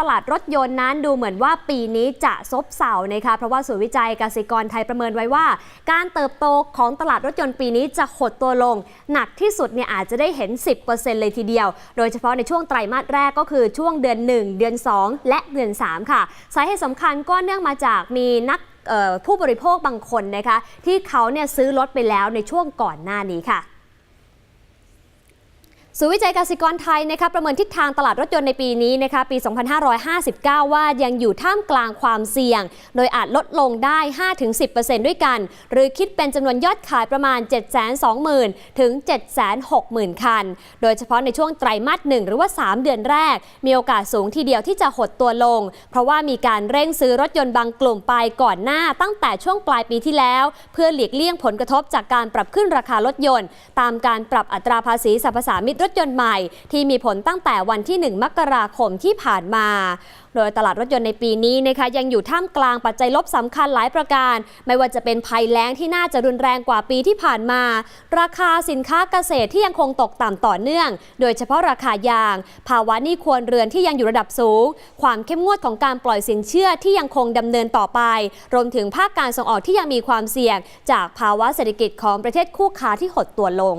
ตลาดรถยนต์นั้นดูเหมือนว่าปีนี้จะซบเซานะคะเพราะว่าศูนย์วิจัยกสิกรไทยประเมินไว้ว่า การเติบโตของตลาดรถยนต์ปีนี้จะหดตัวลง หนักที่สุดเนี่ยอาจจะได้เห็น 10%เลยทีเดียว โดยเฉพาะในช่วงไตรมาสแรกก็คือช่วงเดือน 1 เดือน 2 และเดือน 3 ค่ะ สาเหตุสำคัญก็เนื่องมาจากมีนักผู้บริโภคบางคนนะคะที่เขาเนี่ยซื้อรถไปแล้วในช่วงก่อนหน้านี้ค่ะ ศูนย์วิจัยกสิกรไทยนะคะประเมินทิศทางตลาดรถยนต์ในปีนี้นะคะปี 2559 ว่ายังอยู่ท่ามกลางความเสี่ยง โดยอาจลดลงได้ 5-10%ด้วยกัน หรือคิดเป็นจำนวนยอดขายประมาณ 720,000 ถึง 760,000 คัน โดยเฉพาะในช่วงไตรมาส1หรือว่า 3 เดือนแรก มีโอกาสสูงทีเดียวที่จะหดตัวลง เพราะว่ามีการเร่งซื้อรถยนต์บางกลุ่มไปก่อนหน้าตั้งแต่ช่วงปลายปีที่แล้ว เพื่อหลีกเลี่ยงผลกระทบจากการปรับขึ้นราคารถยนต์ ตามการปรับอัตราภาษีสรรพสามิตรถยนต์ใหม่ ที่มีผลตั้งแต่วันที่ 1 มกราคมที่ผ่านมา โดยตลาดรถยนต์ในปีนี้นะคะยังอยู่ท่ามกลางปัจจัยลบสำคัญหลายประการ ไม่ว่าจะเป็นภัยแล้งที่น่าจะรุนแรงกว่าปีที่ผ่านมา ราคาสินค้าเกษตรที่ยังคงตกต่ำต่อเนื่อง โดยเฉพาะราคายาง ภาวะหนี้ครัวเรือนที่ยังอยู่ระดับสูง ความเข้มงวดของการปล่อยสินเชื่อที่ยังคงดำเนินต่อไป รวมถึงภาคการส่งออกที่ยังมีความเสี่ยง จากภาวะเศรษฐกิจของประเทศคู่ค้าที่หดตัวลง